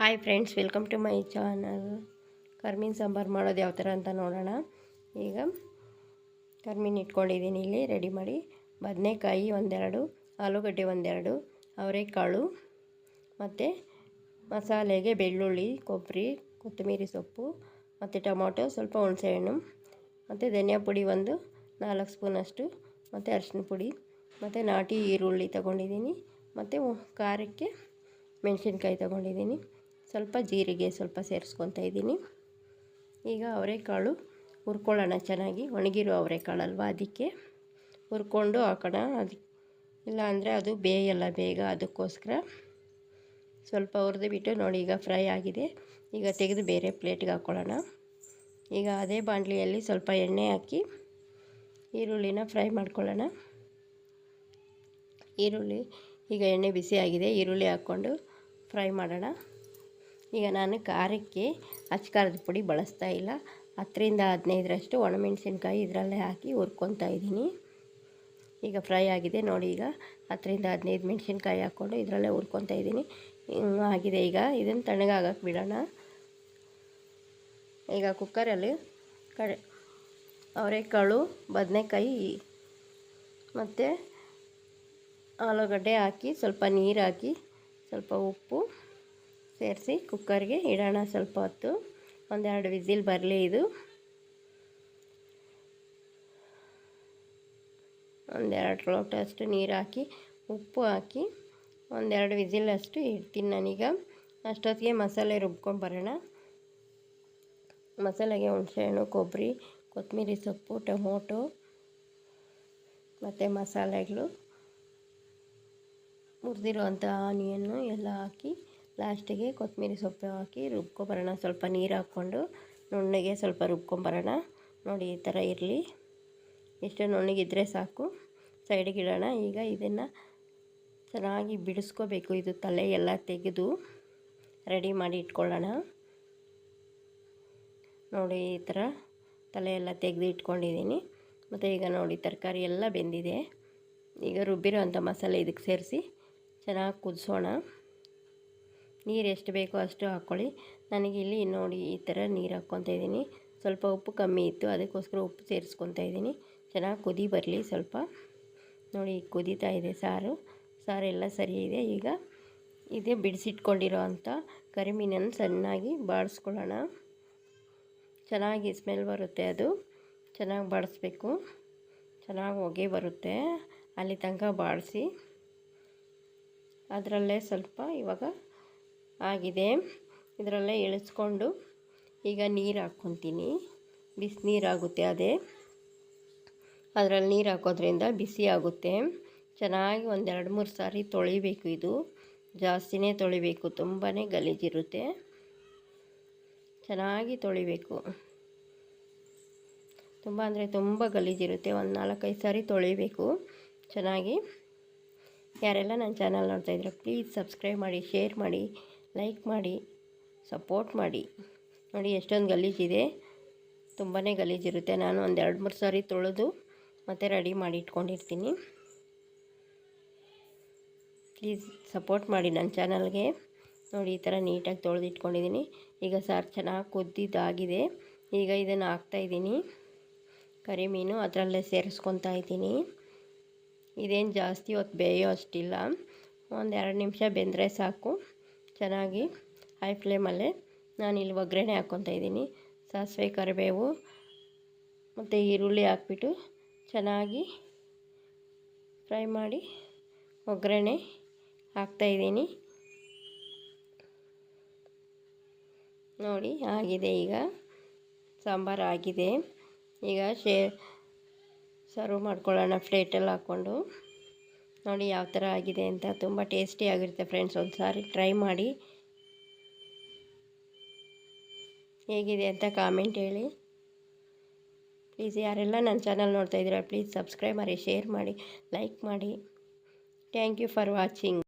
Hi friends welcome to my channel ಕರ್ಮೀನ್ sambar ಮಾಡೋದು ಯಾವ ಥರ ಅಂತ ನೋಡೋಣ. ಈಗ ಕರ್ಮೀನ್ ಇಟ್ಕೊಂಡಿದ್ದೀನಿ ಇಲ್ಲಿ ರೆಡಿ ಮಾಡಿ. ಬದನೆಕಾಯಿ ಒಂದೆರಡು, ಆಲೂಗಡ್ಡೆ ಒಂದೆರಡು, ಅವರೆಕಾಳು ಮತ್ತು ಮಸಾಲೆಗೆ ಬೆಳ್ಳುಳ್ಳಿ, ಕೊಬ್ಬರಿ, ಕೊತ್ತಂಬರಿ ಸೊಪ್ಪು ಮತ್ತು ಟೊಮೊಟೊ, ಸ್ವಲ್ಪ ಹುಣಸೆಹಣ್ಣು ಮತ್ತು ಧನಿಯಾ ಪುಡಿ ಒಂದು ನಾಲ್ಕು ಸ್ಪೂನಷ್ಟು ಮತ್ತು ಅರಿಶಿನ ಪುಡಿ ಮತ್ತು ನಾಟಿ ಈರುಳ್ಳಿ ತಗೊಂಡಿದ್ದೀನಿ ಮತ್ತು ಖಾರಕ್ಕೆ ಮೆಣಸಿನ್ಕಾಯಿ ತಗೊಂಡಿದ್ದೀನಿ. ಸ್ವಲ್ಪ ಜೀರಿಗೆ ಸ್ವಲ್ಪ ಸೇರಿಸ್ಕೊತಾ ಇದ್ದೀನಿ. ಈಗ ಅವರೆಕಾಳು ಹುರ್ಕೊಳ್ಳೋಣ ಚೆನ್ನಾಗಿ. ಒಣಗಿರೋ ಅವರೆಕಾಳಲ್ವ ಅದಕ್ಕೆ ಹುರ್ಕೊಂಡು ಹಾಕೋಣ. ಅದು ಇಲ್ಲಾಂದರೆ ಅದು ಬೇಯಲ್ಲ ಬೇಗ ಅದಕ್ಕೋಸ್ಕರ. ಸ್ವಲ್ಪ ಹುರಿದು ಬಿಟ್ಟು ನೋಡಿ ಈಗ ಫ್ರೈ ಆಗಿದೆ. ಈಗ ತೆಗೆದು ಬೇರೆ ಪ್ಲೇಟ್ಗೆ ಹಾಕ್ಕೊಳ್ಳೋಣ ಈಗ ಅದೇ ಬಾಂಡ್ಲಿಯಲ್ಲಿ ಸ್ವಲ್ಪ ಎಣ್ಣೆ ಹಾಕಿ ಈರುಳ್ಳಿನ ಫ್ರೈ ಮಾಡ್ಕೊಳ್ಳೋಣ. ಈರುಳ್ಳಿ ಈಗ ಎಣ್ಣೆ ಬಿಸಿ ಆಗಿದೆ. ಈರುಳ್ಳಿ ಹಾಕ್ಕೊಂಡು ಫ್ರೈ ಮಾಡೋಣ. ಈಗ ನಾನು ಖಾರಕ್ಕೆ ಅಚ್ಕಾರದ ಪುಡಿ ಬಳಸ್ತಾ ಇಲ್ಲ. ಹತ್ತರಿಂದ ಹದಿನೈದರಷ್ಟು ಒಣಮೆಣಸಿನ್ಕಾಯಿ ಇದರಲ್ಲೇ ಹಾಕಿ ಹುರ್ಕೊತಾ ಇದ್ದೀನಿ. ಈಗ ಫ್ರೈ ಆಗಿದೆ. ನೋಡಿ ಈಗ ಹತ್ತರಿಂದ ಹದಿನೈದು ಮೆಣಸಿನ್ಕಾಯಿ ಹಾಕ್ಕೊಂಡು ಇದರಲ್ಲೇ ಹುರ್ಕೊತಾ ಇದ್ದೀನಿ. ಆಗಿದೆ. ಈಗ ಇದನ್ನು ತಣ್ಣಗಾಗಕ್ಕೆ ಬಿಡೋಣ. ಈಗ ಕುಕ್ಕರಲ್ಲಿ ಕಡೆ ಅವರೆಕಾಳು, ಬದನೆಕಾಯಿ ಮತ್ತು ಆಲೂಗಡ್ಡೆ ಹಾಕಿ ಸ್ವಲ್ಪ ನೀರು ಹಾಕಿ ಸ್ವಲ್ಪ ಉಪ್ಪು ಸೇರಿಸಿ ಕುಕ್ಕರ್ಗೆ ಇಡೋಣ ಸ್ವಲ್ಪ ಹೊತ್ತು. ಒಂದೆರಡು ವಿಸಿಲ್ ಬರಲಿ ಇದು. ಒಂದೆರಡು ಲೋಟ ಅಷ್ಟು ನೀರು ಹಾಕಿ, ಉಪ್ಪು ಹಾಕಿ, ಒಂದೆರಡು ವಿಸಿಲ್ ಅಷ್ಟು ಇಡ್ತೀನಿ ನಾನೀಗ. ಅಷ್ಟೊತ್ತಿಗೆ ಮಸಾಲೆ ರುಬ್ಕೊಂಡು ಬರೋಣ. ಮಸಾಲೆಗೆ ಹುಣಸೆಹಣ್ಣು ಕೊಬ್ಬರಿ, ಕೊತ್ತಂಬರಿ ಸೊಪ್ಪು, ಟೊಮೊಟೊ, ಮತ್ತು ಮಸಾಲೆಗಳು. ಮುರಿದಿರುವಂಥ ಆನಿಯನ್ನು ಎಲ್ಲ ಹಾಕಿ ಲಾಸ್ಟಿಗೆ ಕೊತ್ತಂಬರಿ ಸೊಪ್ಪು ಹಾಕಿ ರುಬ್ಕೊಬರೋಣ. ಸ್ವಲ್ಪ ನೀರು ಹಾಕ್ಕೊಂಡು ನುಣ್ಣಗೆ ಸ್ವಲ್ಪ ರುಬ್ಕೊಂಬರೋಣ. ನೋಡಿ ಈ ಥರ ಇರಲಿ. ಎಷ್ಟು ನುಣ್ಣಗಿದ್ರೆ ಸಾಕು. ಸೈಡಿಗೆ ಇಡೋಣ. ಈಗ ಇದನ್ನು ಚೆನ್ನಾಗಿ ಬಿಡಿಸ್ಕೋಬೇಕು. ಇದು ತಲೆ ಎಲ್ಲ ತೆಗೆದು ರೆಡಿ ಮಾಡಿ ಇಟ್ಕೊಳ್ಳೋಣ. ನೋಡಿ ಈ ಥರ ತಲೆ ಎಲ್ಲ ತೆಗೆದು ಇಟ್ಕೊಂಡಿದ್ದೀನಿ. ಮತ್ತು ಈಗ ನೋಡಿ ತರಕಾರಿ ಎಲ್ಲ ಬೆಂದಿದೆ. ಈಗ ರುಬ್ಬಿರೋ ಅಂಥ ಮಸಾಲೆ ಇದಕ್ಕೆ ಸೇರಿಸಿ ಚೆನ್ನಾಗಿ ಕುದಿಸೋಣ. ನೀರು ಎಷ್ಟು ಬೇಕೋ ಅಷ್ಟು ಹಾಕ್ಕೊಳ್ಳಿ ನನಗೆ ಇಲ್ಲಿ ನೋಡಿ ಈ ಥರ ನೀರು ಹಾಕ್ಕೊತಾ ಇದ್ದೀನಿ. ಸ್ವಲ್ಪ ಉಪ್ಪು ಕಮ್ಮಿ ಇತ್ತು, ಅದಕ್ಕೋಸ್ಕರ ಉಪ್ಪು ಸೇರಿಸ್ಕೊತಾ ಇದ್ದೀನಿ. ಚೆನ್ನಾಗಿ ಕುದಿ ಬರಲಿ ಸ್ವಲ್ಪ. ನೋಡಿ, ಕುದೀತಾ ಇದೆ ಸಾರು. ಸಾರೆಲ್ಲ ಸರಿ ಇದೆ. ಈಗ ಇದೇ ಬಿಡಿಸಿಟ್ಕೊಂಡಿರೋ ಅಂಥ ಕರಿಮೀನನ್ನು ಚೆನ್ನಾಗಿ ಬಾಡಿಸ್ಕೊಳ್ಳೋಣ. ಚೆನ್ನಾಗಿ ಸ್ಮೆಲ್ ಬರುತ್ತೆ ಅದು. ಚೆನ್ನಾಗಿ ಬಾಡಿಸ್ಬೇಕು. ಚೆನ್ನಾಗಿ ಹೊಗೆ ಬರುತ್ತೆ. ಅಲ್ಲಿ ತನಕ ಬಾಡಿಸಿ. ಅದರಲ್ಲೇ ಸ್ವಲ್ಪ ಇವಾಗ ಆಗಿದೆ. ಇದರಲ್ಲೇ ಇಳಿಸ್ಕೊಂಡು ಈಗ ನೀರು ಹಾಕ್ಕೊತೀನಿ. ಬಿಸಿ ನೀರಾಗುತ್ತೆ ಅದೇ. ಅದರಲ್ಲಿ ನೀರು ಹಾಕೋದ್ರಿಂದ ಬಿಸಿ ಆಗುತ್ತೆ. ಚೆನ್ನಾಗಿ ಒಂದೆರಡು ಮೂರು ಸಾರಿ ತೊಳಿಬೇಕು ಇದು. ಜಾಸ್ತಿನೇ ತೊಳಿಬೇಕು. ತುಂಬಾ ಗಲೀಜಿರುತ್ತೆ. ಚೆನ್ನಾಗಿ ತೊಳಿಬೇಕು. ತುಂಬ ಅಂದರೆ ತುಂಬ ಗಲೀಜಿರುತ್ತೆ. ಒಂದು ನಾಲ್ಕೈದು ಸಾರಿ ತೊಳಿಬೇಕು. ಚೆನ್ನಾಗಿ. ಯಾರೆಲ್ಲ ನನ್ನ ಚಾನಲ್ ನೋಡ್ತಾಯಿದ್ರೆ ಪ್ಲೀಸ್ ಸಬ್ಸ್ಕ್ರೈಬ್ ಮಾಡಿ, ಶೇರ್ ಮಾಡಿ. ಲೈಕ್ ಮಾಡಿ, ಸಪೋರ್ಟ್ ಮಾಡಿ. ನೋಡಿ, ಎಷ್ಟೊಂದು ಗಲೀಜಿದೆ ತುಂಬಾ ಗಲೀಜಿರುತ್ತೆ ನಾನು ಒಂದು ಎರಡು ಮೂರು ಸಾರಿ ತೊಳೆದು ಮತ್ತೆ ರೆಡಿ ಮಾಡಿ ಇಟ್ಕೊಂಡಿರ್ತೀನಿ. ಪ್ಲೀಸ್ ಸಪೋರ್ಟ್ ಮಾಡಿ ನನ್ನ ಚಾನಲ್ಗೆ. ನೋಡಿ, ಈ ಥರ ನೀಟಾಗಿ ತೊಳೆದು ಇಟ್ಕೊಂಡಿದ್ದೀನಿ. ಈಗ ಸಾರು ಚೆನ್ನಾಗಿ ಕುದ್ದಿದ್ದಾಗಿದೆ. ಈಗ ಇದನ್ನು ಹಾಕ್ತಾಯಿದ್ದೀನಿ ಕರಿಮೀನು ಅದರಲ್ಲೇ ಸೇರಿಸ್ಕೊತಾ ಇದ್ದೀನಿ. ಇದೇನು ಜಾಸ್ತಿ ಹೊತ್ತು ಬೇಯೋ ಅಷ್ಟಿಲ್ಲ. ಒಂದು ಎರಡು ನಿಮಿಷ ಬೆಂದರೆ ಸಾಕು. ಚೆನ್ನಾಗಿ ಹೈ ಫ್ಲೇಮಲ್ಲೇ ನಾನಿಲ್ಲಿ ಒಗ್ಗರಣೆ ಹಾಕ್ಕೊತಾ ಇದ್ದೀನಿ. ಸಾಸಿವೆ, ಕರಿಬೇವು ಮತ್ತು ಈರುಳ್ಳಿ ಹಾಕ್ಬಿಟ್ಟು ಚೆನ್ನಾಗಿ ಫ್ರೈ ಮಾಡಿ ಒಗ್ಗರಣೆ ಹಾಕ್ತಾಯಿದ್ದೀನಿ ನೋಡಿ, ಆಗಿದೆ ಈಗ. ಸಾಂಬಾರು ಆಗಿದೆ. ಈಗ ಶೇ ಸರ್ವ್ ಮಾಡ್ಕೊಳ್ಳೋಣ ಪ್ಲೇಟಲ್ಲಿ ಹಾಕ್ಕೊಂಡು. ನೋಡಿ ಯಾವ ಥರ ಆಗಿದೆ ಅಂತ ತುಂಬ ಟೇಸ್ಟಿಯಾಗಿರುತ್ತೆ ಫ್ರೆಂಡ್ಸ್ ಒಂದು ಸಾರಿ ಟ್ರೈ ಮಾಡಿ. ಹೇಗಿದೆ ಅಂತ ಕಾಮೆಂಟ್ ಹೇಳಿ. ಪ್ಲೀಸ್ ಯಾರೆಲ್ಲ ನನ್ನ ಚಾನಲ್ ನೋಡ್ತಾಯಿದ್ದೀರಾ ಪ್ಲೀಸ್ ಸಬ್ಸ್ಕ್ರೈಬ್ ಮಾಡಿ, ಶೇರ್ ಮಾಡಿ, ಲೈಕ್ ಮಾಡಿ. Thank you for watching.